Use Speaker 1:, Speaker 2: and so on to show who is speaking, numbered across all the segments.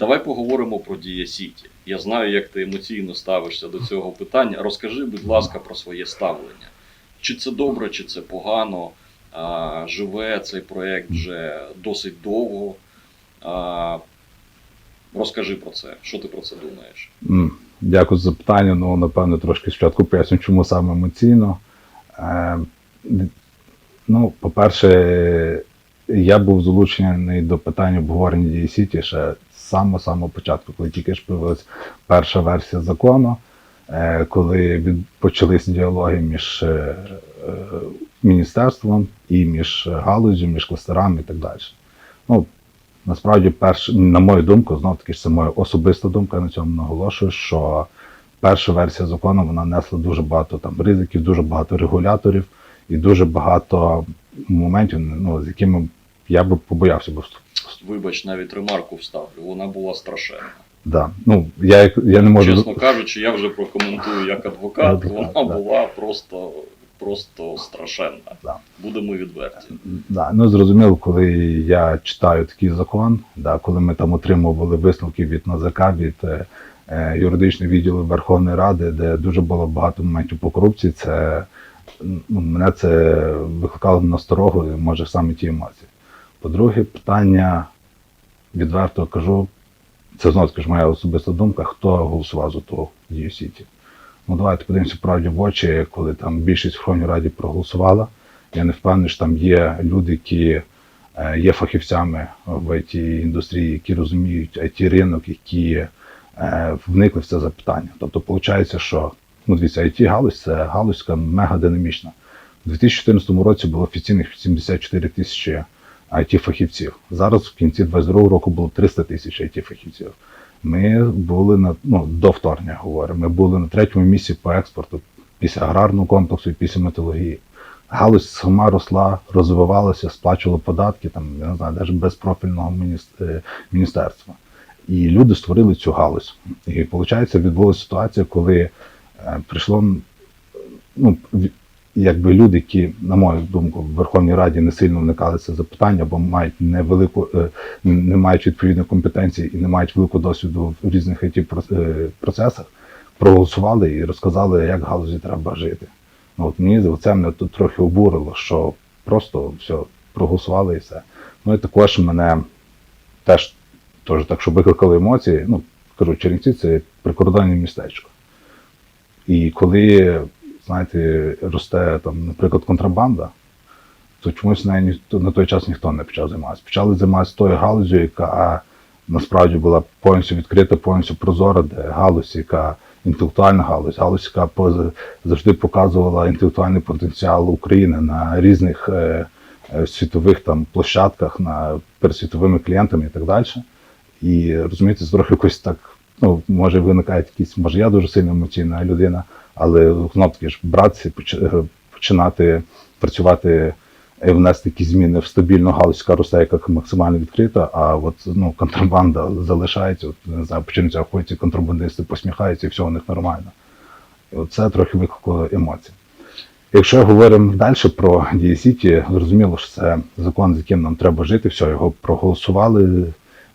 Speaker 1: Давай поговоримо про Дія Сіті. Я знаю, як ти емоційно ставишся до цього питання. Розкажи, будь ласка, про своє ставлення. Чи це добре, чи це погано? А, живе цей проект вже досить довго. А, розкажи про це. Що ти про це думаєш?
Speaker 2: Дякую за запитання. Ну, напевно, трошки спочатку поясню, чому саме емоційно. Е, ну, по-перше, я був залучений до питання обговорення дії Сіті ще з самого самого початку, коли тільки ж появилася перша версія закону, е, коли почались діалоги між е, е, міністерством і між галузю, між кластерами і так далі. Ну, Насправді, перш, на мою думку, знов таки ж це моя особиста думка, я на цьому наголошую, що перша версія закону вона несла дуже багато там ризиків, дуже багато регуляторів і дуже багато моментів, ну, з якими я би побоявся би вступити.
Speaker 1: Вибач, навіть ремарку вставлю. Вона була страшенна.
Speaker 2: Да. Ну, я, я не можу
Speaker 1: Чесно кажучи, я вже прокоментую як адвокат.
Speaker 2: Адвокат,
Speaker 1: Вона
Speaker 2: да.
Speaker 1: була просто, просто страшенна.
Speaker 2: Да.
Speaker 1: Будемо відверті.
Speaker 2: Да, ну зрозуміло, коли я читаю такий закон, да, коли ми там отримували висновки від НАЗК, від е, е, юридичного відділу Верховної Ради, де дуже було багато моментів по корупції, це ну, мене це викликало насторогу, може саме ті емоції. По-друге, питання відверто кажу, це знову таки ж моя особиста думка, хто голосував за ту дію Сіті. Ну давайте подивимося правді в очі, коли там більшість в Верховній Раді проголосувала. Я не впевнений, що там є люди, які е, є фахівцями в it індустрії, які розуміють it ринок, які е, вникли в це запитання. Тобто, виходить, що ну, дивіться, it галузь це галузька мега динамічна. У 2014 році було офіційних 74 тисячі it фахівців. Зараз в кінці 2022 року було 300 тисяч it фахівців. Ми були на ну до вторгнення, говорю. Ми були на третьому місці по експорту після аграрного комплексу і після металургії. Галузь сама росла, розвивалася, сплачувала податки, там я не знаю, навіть без профільного е, міністерства. І люди створили цю галузь. І виходить, відбулася ситуація, коли е, прийшло ну, якби люди, які, на мою думку, в Верховній Раді не сильно вникали це запитання, бо мають невелику, е, не мають відповідної компетенції і не мають великого досвіду в різних it процесах, проголосували і розказали, як галузі треба жити. Ну, от мені це мене тут трохи обурило, що просто все проголосували і все. Ну і також мене теж, теж так, що викликали емоції. Ну, кажу, Чернівці це прикордонне містечко. І коли, знаєте, росте там, наприклад, контрабанда, то чомусь нею ніхто на той час ніхто не почав займатися. Почали займатися тою галузю, яка насправді була повністю відкрита, повністю прозора, де галузь, яка інтелектуальна галузь, галузь, яка завжди показувала інтелектуальний потенціал України на різних е, е, світових там площадках, на перед світовими клієнтами і так далі. І розумієте, трохи якось так, ну, може виникають якісь, може я дуже сильно емоційна людина, але знов таки ж братися, е, починати працювати і внести якісь зміни в стабільну галузь, яка росте, яка максимально відкрита, а от ну, контрабанда залишається, от, не знаю, починаються охоті, контрабандисти посміхаються, і все у них нормально. І це трохи викликало емоції. Якщо говоримо далі про Дії Сіті, зрозуміло, що це закон, з яким нам треба жити, все, його проголосували.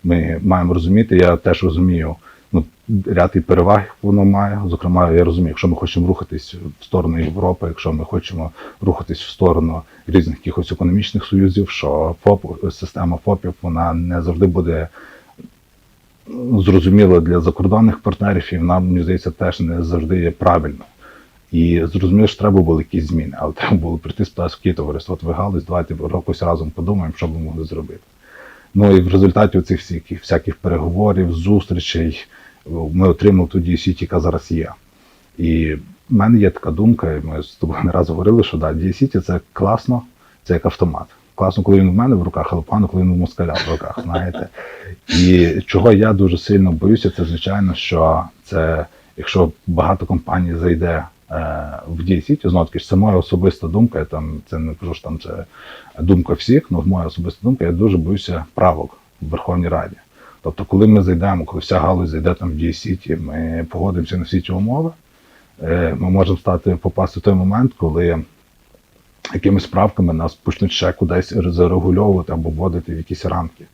Speaker 2: Ми маємо розуміти, я теж розумію ну, ряд і переваг воно має. Зокрема, я розумію, якщо ми хочемо рухатись в сторону Європи, якщо ми хочемо рухатись в сторону різних якихось економічних союзів, що ФОП, система ФОПів вона не завжди буде ну, зрозуміла для закордонних партнерів, і вона, мені здається, теж не завжди є правильною. І зрозуміло, що треба були якісь зміни, але треба було прийти спитати, які товариство, от давайте якось разом подумаємо, що ми могли зробити. Ну і в результаті цих всяких, всяких переговорів, зустрічей ми отримали ту DSC, яка зараз є. І в мене є така думка, і ми з тобою не раз говорили, що да, DSC це класно, це як автомат. Класно, коли він в мене в руках, але погано, коли він у москаля в руках, знаєте. І чого я дуже сильно боюся, це звичайно, що це, якщо багато компаній зайде в DSC, знову таки це моя особиста думка, я там це не кажу, що там це думка всіх, але моя особиста думка, я дуже боюся правок в Верховній Раді. Тобто, коли ми зайдемо, коли вся галузь зайде там в DSC, ми погодимося на всі ці умови, е, ми можемо стати попасти в той момент, коли якимись правками нас почнуть ще кудись зарегульовувати або вводити в якісь рамки.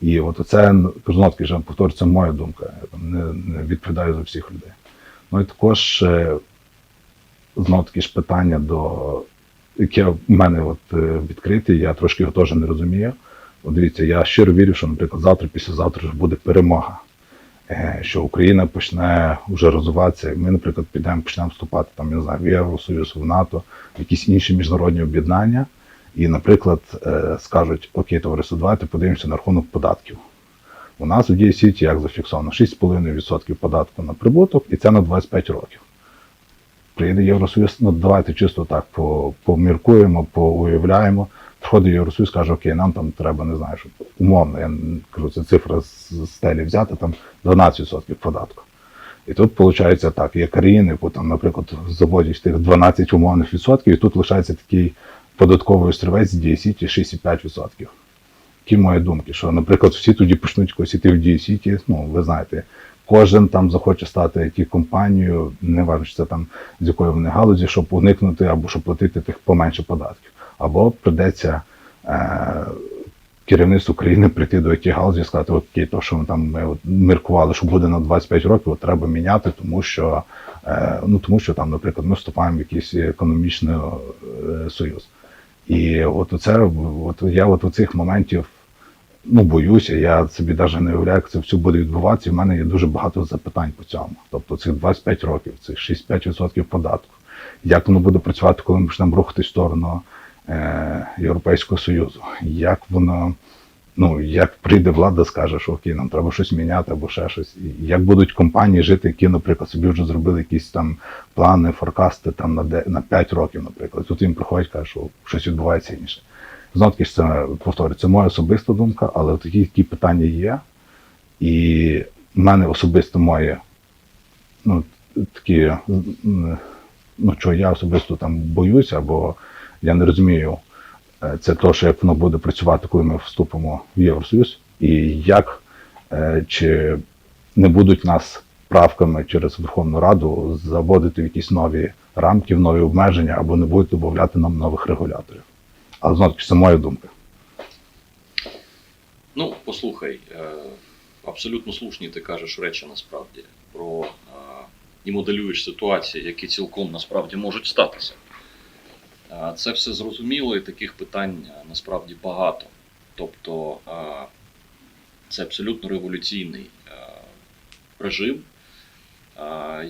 Speaker 2: І от це знову таки, вже повторю, це моя думка. Я там не, не відповідаю за всіх людей. Ну і також е, знов таки ж питання до яке в мене от е, відкрите, я трошки його теж не розумію. От дивіться, я щиро вірю, що, наприклад, завтра, післязавтра ж буде перемога. Е, Що Україна почне вже розвиватися, ми, наприклад, підемо, почнемо вступати там, я не знаю, в Євросоюз, в НАТО, в якісь інші міжнародні об'єднання, і, наприклад, е, скажуть: Окей, товариство, давайте подивимося на рахунок податків. У нас у дії сіті як зафіксовано 6,5% податку на прибуток, і це на 25 років. Приїде Євросоюз, ну давайте чисто так по- поміркуємо, поуявляємо. Приходить Євросоюз, каже, окей, нам там треба, не знаю, щоб умовно, я кажу, це цифра з стелі взяти, там 12% податку. І тут виходить так, є країни, яку там, наприклад, заводять тих 12 умовних відсотків, і тут лишається такий податковий острівець сіті 65%. Які мої думки, що, наприклад, всі тоді почнуть якось іти в сіті, ну, ви знаєте, кожен там захоче стати it компанією, не важливо, чи це там з якої вони галузі, щоб уникнути або щоб платити тих поменше податків. Або придеться е, керівництву України прийти до it галузі і сказати, окей, то, що ми там ми міркували, що буде на 25 років, от треба міняти, тому що, е, ну, тому що там, наприклад, ми вступаємо в якийсь економічний е, союз. І от оце, от я от у цих моментів ну, боюся, я собі навіть не уявляю, як це все буде відбуватися. В мене є дуже багато запитань по цьому. Тобто цих 25 років, цих 65% податку. Як воно буде працювати, коли ми почнемо рухати в сторону е, Європейського Союзу? Як воно, ну, як прийде влада, скаже, що окей, нам треба щось міняти або ще щось. Як будуть компанії жити, які, наприклад, собі вже зробили якісь там плани, форкасти там на, де, на 5 років, наприклад. Тут їм приходять, кажуть, що щось відбувається інше. Знову ж це повторюю, це моя особиста думка, але такі, такі питання є. І в мене особисто моє, ну, такі, ну, що я особисто там боюся, бо я не розумію, е, це то, що як воно буде працювати, коли ми вступимо в Євросоюз, і як е, чи не будуть нас правками через Верховну Раду заводити в якісь нові рамки, в нові обмеження, або не будуть додати нам нових регуляторів. Але знову це моя думка.
Speaker 1: Ну, послухай, е, абсолютно слушні ти кажеш речі насправді про е, і моделюєш ситуації, які цілком насправді можуть статися. Е, Це все зрозуміло, і таких питань насправді багато. Тобто це абсолютно революційний режим,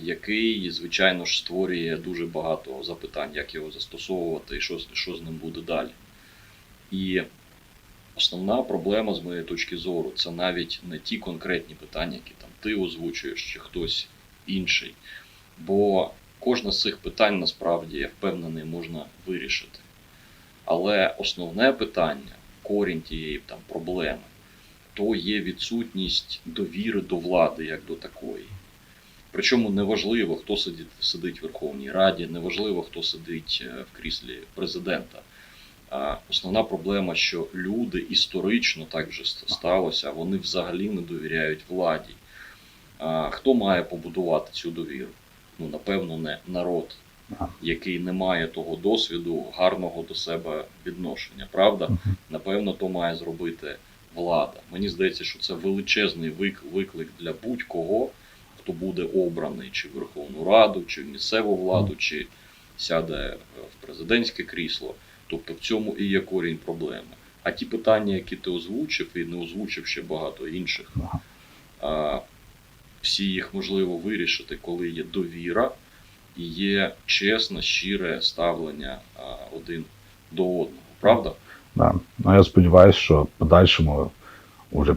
Speaker 1: який, звичайно ж, створює дуже багато запитань, як його застосовувати і що, що з ним буде далі. І Основна проблема з моєї точки зору це навіть не ті конкретні питання, які там ти озвучуєш чи хтось інший. Бо кожне з цих питань насправді я впевнений можна вирішити. Але основне питання, корінь тієї там проблеми, то є відсутність довіри до влади як до такої. Причому неважливо, хто сидить, сидить в Верховній Раді, неважливо, хто сидить е, в кріслі президента. Основна проблема, що люди історично так вже сталося, вони взагалі не довіряють владі. Хто має побудувати цю довіру? Ну, напевно, не народ, який не має того досвіду, гарного до себе відношення. Правда? Напевно, то має зробити влада. Мені здається, що це величезний виклик для будь-кого, хто буде обраний чи в Верховну Раду, чи в місцеву владу, чи сяде в президентське крісло. Тобто в цьому і є корінь проблеми. А ті питання, які ти озвучив, і не озвучив ще багато інших, а, всі їх можливо вирішити, коли є довіра і є чесне, щире ставлення а, один до одного. Правда?
Speaker 2: Да. Ну, я сподіваюся, що в подальшому вже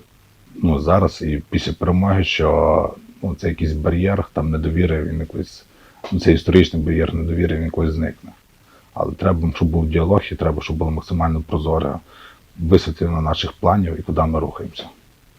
Speaker 2: ну, зараз і після перемоги, що ну, це якийсь бар'єр, там недовіри, він якось, ну, це історичний бар'єр недовіри, він якось зникне. Але треба, щоб був діалог, і треба, щоб було максимально прозоре висвітлено наших планів і куди ми рухаємося.